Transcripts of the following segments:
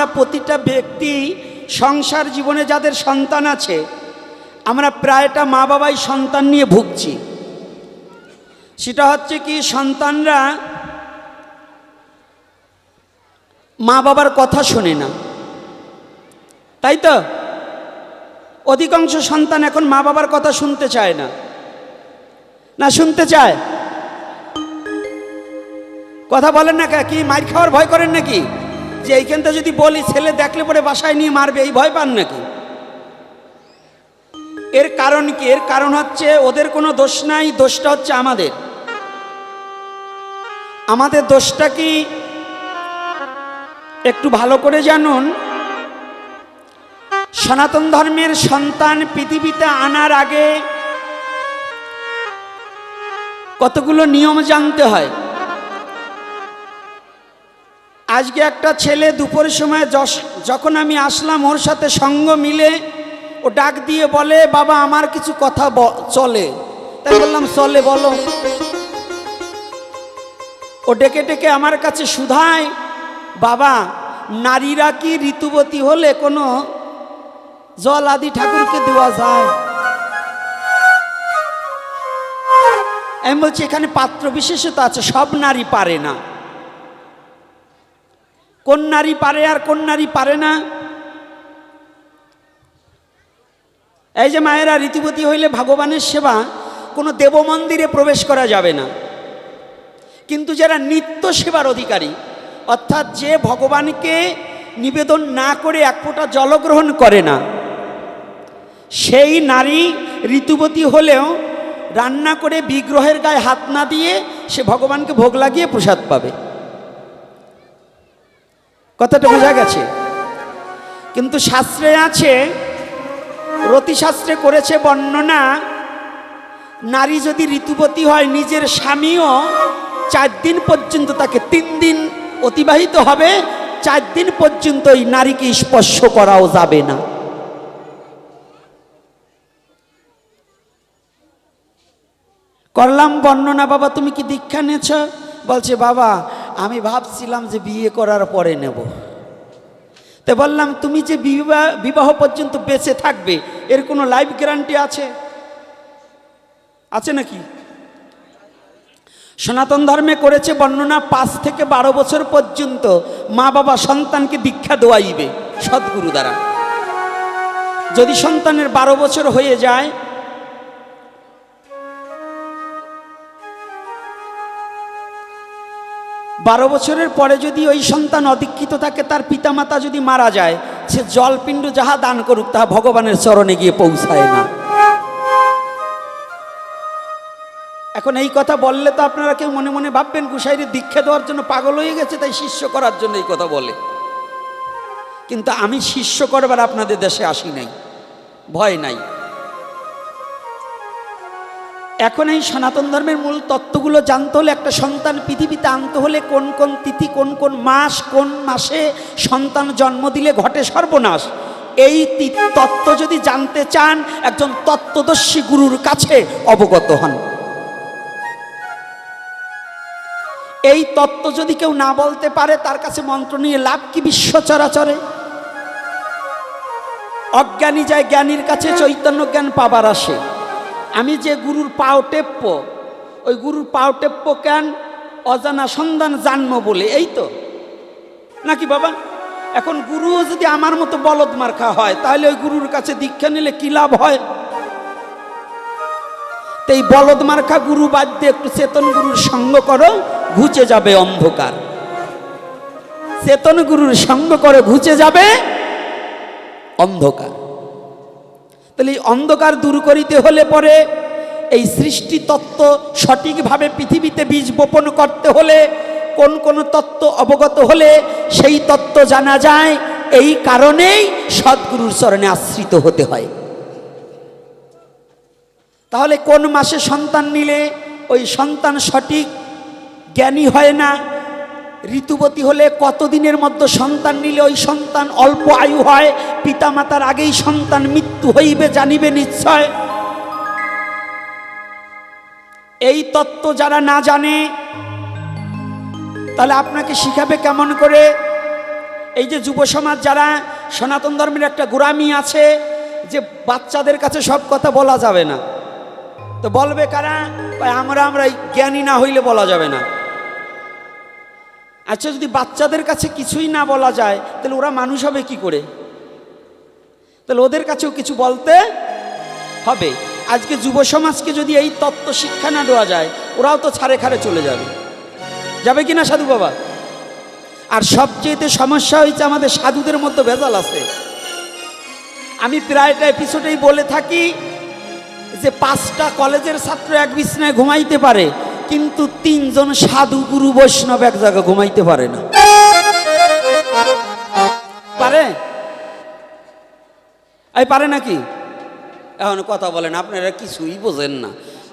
আমরা প্রতিটা ব্যক্তি সংসার জীবনে যাদের সন্তান আছে, আমরা প্রায়টা মা বাবাই সন্তান নিয়ে ভুগছি। সেটা হচ্ছে কি, সন্তানরা মা বাবার কথা শোনে না। তাই তো? অধিকাংশ সন্তান এখন মা বাবার কথা শুনতে চায় না। না, শুনতে চায়। কথা বলেন না কে- মার খাওয়ার ভয় করেন নাকি? যে এইখানটা যদি বলি, ছেলে দেখলে পরে বাসায় নিয়ে মারবে, এই ভয় পান নাকি? এর কারণ কি? এর কারণ হচ্ছে ওদের কোনো দোষ নাই, দোষটা হচ্ছে আমাদের। আমাদের দোষটা কি? একটু ভালো করে জানুন। সনাতন ধর্মের সন্তান পৃথিবীতে আনার আগে কতগুলো নিয়ম জানতে হয়? আজকে একটা ছেলে দুপুরের সময় যশ- যখন আমি আসলাম, ওর সাথে সঙ্গ মিলে ও ডাক দিয়ে বলে, বাবা, আমার কিছু কথা চলে। তাই বললাম, চলে, বলো। ও ডেকে ডেকে আমার কাছে শুধায়, বাবা, নারীরা কি ঋতুবতী হলে কোনো জল আদি ঠাকুরকে দেওয়া যায়? আমি বলছি, এখানে পাত্র বিশেষতা আছে, সব নারী পারে না। কোন নারী পারে আর কোন নারী পারে না? এই যে মায়েরা ঋতুবতী হইলে ভগবানের সেবা, কোনো দেব মন্দিরে প্রবেশ করা যাবে না। কিন্তু যারা নিত্য সেবার অধিকারী, অর্থাৎ যে ভগবানকে নিবেদন না করে এক ফোঁটা জলগ্রহণ করে না, সেই নারী ঋতুবতী হলেও রান্না করে বিগ্রহের গায়ে হাত না দিয়ে সে ভগবানকে ভোগ লাগিয়ে প্রসাদ পাবে। কথাটা বোঝা গেছে। কিন্তু শাস্ত্রে আছে রতিশাস্ত্রে করেছে বর্ণনা, নারী যদি ঋতুপতি হয়, নিজের স্বামীও চার দিন পর্যন্ত তাকে তিন দিন অতিবাহিত হবে, চার দিন পর্যন্ত ওই নারীকে স্পর্শ করাও যাবে না। করলাম বর্ণনা, বাবা, তুমি কি দীক্ষা নিয়েছ? বলছে, বাবা আমি ভাবছিলাম যে বিয়ে করার পরে নেব। তো বললাম, তুমি যে বিবাহ বিবাহ পর্যন্ত বেঁচে থাকবে, এর কোনো লাইফ গ্যারান্টি আছে? আছে নাকি? সনাতন ধর্মে করেছে বর্ণনা, পাঁচ থেকে বারো বছর পর্যন্ত মা বাবা সন্তানকে দীক্ষা দেওয়াইবে সদ্গুরু দ্বারা। যদি সন্তানের বারো বছর হয়ে যায় বারো বছরের পরে যদি ওই সন্তান অদীক্ষিত থাকে, তার পিতামাতা যদি মারা যায়, সে জলপিণ্ড যাহা দান করুক, তাহা ভগবানের চরণে গিয়ে পৌঁছায় না। এখন এই কথা বললে তো আপনারা কেউ মনে মনে ভাববেন, গুসাইরে দীক্ষা দেওয়ার জন্য পাগল হয়ে গেছে, তাই শিষ্য করার জন্য এই কথা বলে। কিন্তু আমি শিষ্য করবার আপনাদের দেশে আসি নাই, ভয় নাই। এখন এই সনাতন ধর্মের মূল তত্ত্বগুলো জানতে হলে একটা সন্তান পৃথিবীতে আনতে হলে কোন কোন তিথি, কোন কোন মাস, কোন মাসে সন্তান জন্ম দিলে ঘটে সর্বনাশ? এই তত্ত্ব যদি জানতে চান, একজন তত্ত্বদর্শী গুরুর কাছে অবগত হন। এই তত্ত্ব যদি কেউ না বলতে পারে, তার কাছে মন্ত্র নিয়ে লাভ কি বিশ্ব চরাচরে? অজ্ঞানী যায় জ্ঞানীর কাছে, চৈতন্য জ্ঞান পাবার আসে। আমি যে গুরুর পাও টেপ্প, ওই গুরুর পাও টেপ্প কেন অজানা সন্ধান জানব বলে, এই তো? নাকি বাবা, এখন গুরুও যদি আমার মতো বলদ মার্খা হয়, তাহলে ওই গুরুর কাছে দীক্ষা নিলে কি লাভ হয়? এই বলদ মার্খা গুরু বাদ দিয়ে একটু চেতন গুরুর সঙ্গ করো, ঘুচে যাবে অন্ধকার। চেতন গুরুর সঙ্গ করে ঘুচে যাবে অন্ধকার। তাহলে এই অন্ধকার দূর করিতে হলে পরে এই সৃষ্টি তত্ত্ব সঠিকভাবে পৃথিবীতে বীজ বপন করতে হলে, কোন কোন তত্ত্ব অবগত হলে সেই তত্ত্ব জানা যায়। এই কারণেই সদ্গুরুর চরণে আশ্রিত হতে হয়। তাহলে কোন মাসে সন্তান নিলে ওই সন্তান সঠিক জ্ঞানী হয় না? ঋতুবতী হলে কতদিনের মধ্যে সন্তান নিলে ওই সন্তান অল্প আয়ু হয়? পিতামাতার আগেই সন্তান মৃত্যু হইবে জানিবে নিশ্চয়। এই তত্ত্ব যারা না জানে, তাহলে আপনাকে শিখাবে কেমন করে? এই যে যুব সমাজ যারা সনাতন ধর্মের একটা গোড়ামি আছে, যে বাচ্চাদের কাছে সব কথা বলা যাবে না। তো বলবে কারা? আমরা আমরা জ্ঞানী না হইলে বলা যাবে না। আচ্ছা যদি বাচ্চাদের কাছে কিছুই না বলা যায়, তাহলে ওরা মানুষ হবে কি করে? তাহলে ওদের কাছেও কিছু বলতে হবে। আজকে যুব সমাজকে যদি এই তত্ত্ব শিক্ষা না দেওয়া যায়, ওরাও তো ছাড়ে খারে চলে যাবে। যাবে কি না সাধু বাবা? আর সবচেয়েতে সমস্যা হয়েছে আমাদের সাধুদের মধ্যে ভেজাল আছে। আমি প্রায়টা এপিসোডেই বলে থাকি যে পাঁচটা কলেজের ছাত্র এক বিছনায় ঘুমাইতে পারে কিন্তু তিনজন সাধু গুরু বৈষ্ণব এক জায়গায় ঘুমাইতে পারে না। পারে? এই পারে নাকি? এখন কথা বলেন, আপনারা কিছুই বোঝেন না।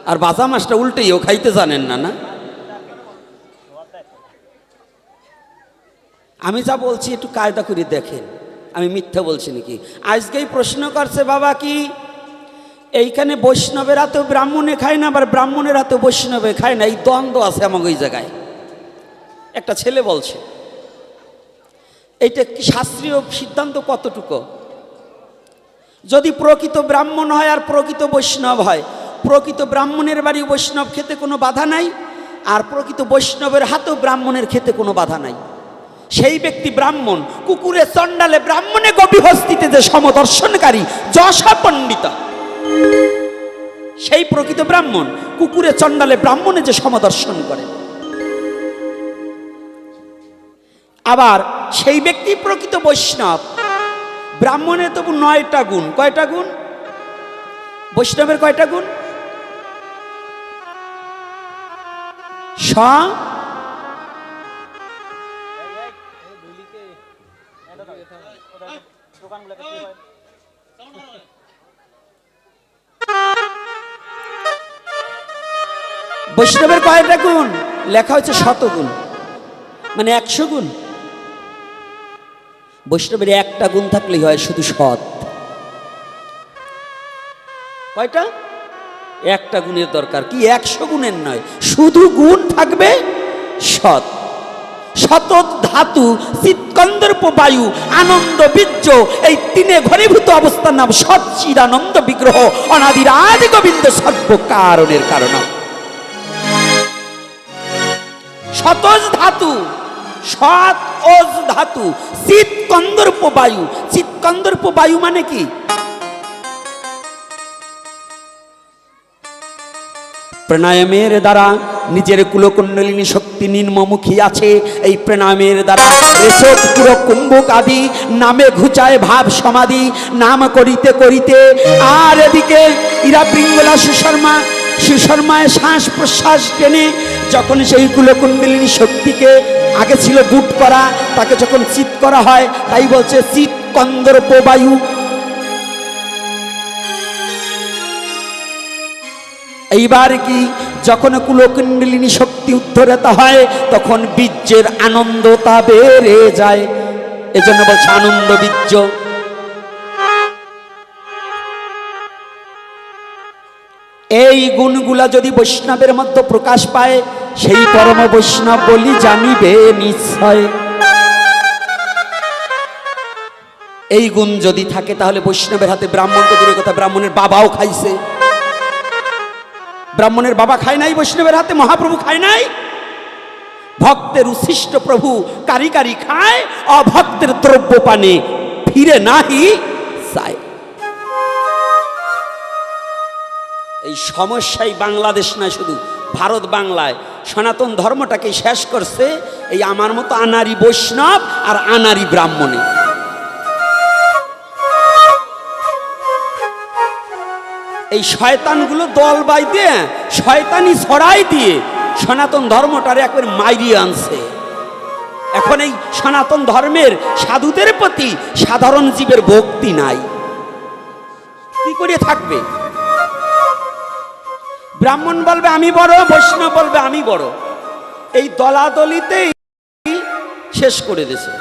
আর বাজা মাছটা উল্টেও খাইতে জানেন না না? আমি যা বলছি, একটু কায়দা করে দেখেন। আমি মিথ্যা বলছি নাকি? আজকেই প্রশ্ন করছে বাবা কি? এইখানে বৈষ্ণবের হাতেও ব্রাহ্মণে খায় না, আবার ব্রাহ্মণের হাতেও বৈষ্ণবে খায় না। এই দ্বন্দ্ব আছে আমার ওই জায়গায়। একটা ছেলে বলছে, এইটা কি শাস্ত্রীয় সিদ্ধান্ত কতটুকু? যদি প্রকৃত ব্রাহ্মণ হয় আর প্রকৃত বৈষ্ণব হয়। প্রকৃত ব্রাহ্মণের বাড়ি বৈষ্ণব খেতে কোনো বাধা নাই, আর প্রকৃত বৈষ্ণবের হাতেও ব্রাহ্মণের খেতে কোনো বাধা নাই। সেই ব্যক্তি ব্রাহ্মণ কুকুরে চণ্ডালে ব্রাহ্মণে গভী হস্তিতে যে সমদর্শনকারী যশা পণ্ডিতা সেই প্রকৃত ব্রাহ্মণ কুকুরে চণ্ডালে ব্রাহ্মণে যে সমদর্শন করে আবার সেই ব্যক্তি প্রকৃত বৈষ্ণব ব্রাহ্মণের তবু নয়টা গুণ কয়টা গুণ বৈষ্ণবের কয়টা গুণ স বৈষ্ণবের কয়টা গুণ? লেখা হচ্ছে শতগুণ মানে একশো গুণ। বৈষ্ণবের একটা গুণ থাকলেই হয় শুধু সৎ। কয়টা? একটা গুণের দরকার। কি একশো গুণের নয়, শুধু গুণ থাকবে সৎ। শত ধাতু চিৎকন্দর্প বায়ু, আনন্দ, বীর্য, এই তিনে ঘনীভূত অবস্থার নাম সচ্চিদানন্দ বিগ্রহ অনাদির আদি গোবিন্দ সর্ব কারণের কারণ। শতজ ধাতু, সৎ ওজ ধাতু, শীত কন্দর্প বায়ু। শীত কন্দর্প বায়ু মানে কি? প্রাণায়ামের দ্বারা নিজের কুলকুণ্ডলিনী শক্তি নিম্নমুখী আছে। এই প্রাণায়ামের দ্বারা রেশক পুরো কুম্ভক আদি নামে ঘুচায় ভাব সমাধি, নাম করিতে করিতে। আর এদিকে ইরা বৃঙ্গলা সুশর্মা, সুশর্মায় শ্বাস প্রশ্বাস টেনে যখন সেই কুলকুণ্ডলিনী শক্তিকে আগে ছিল বুট করা, তাকে যখন চিত করা হয়, তাই বলছে, চিত কন্দর্প বায়ু এইবার কি যখন কুলকুণ্ডলিনী শক্তি উদ্ধরিত হয়, তখন বীর্যের আনন্দতা বেড়ে যায়। এজন্য বলছে, আনন্দ বীর্য। এই গুণগুলা যদি বৈষ্ণবের মধ্যে প্রকাশ পায় সেই পরম বৈষ্ণব বলি জানিবে নিশ্চয়। এই গুণ যদি থাকে তাহলে বৈষ্ণবের হাতে ব্রাহ্মণ তো দূরের কথা, ব্রাহ্মণের বাবাও খাইছে। ব্রাহ্মণের বাবা খায় নাই, বৈষ্ণবের হাতে মহাপ্রভু খায় নাই। ভক্তের উচ্ছিষ্ট প্রভু কারি কারি খায়, অভক্তের দ্রব্য পানে ফিরে নাহি চায়। এই সমস্যাই বাংলাদেশ না শুধু ভারত বাংলায়। সনাতন ধর্মটাকে শেষ করছে এই আমার মতো আনারি বৈষ্ণব আর আনারি ব্রাহ্মণে। এই শয়তানগুলো দল বাই দিয়ে, শয়তানি ছড়াই দিয়ে সনাতন ধর্মটারে একবার মাইরিয়ে আনছে। এখন এই সনাতন ধর্মের সাধুদের প্রতি সাধারণ জীবের ভক্তি নাই। কি করে থাকবে? ব্রাহ্মণ বলবে আমি বড় বৈষ্ণব বলবে আমি বড়। এই দলাদলিতেই শেষ করে দিয়েছে।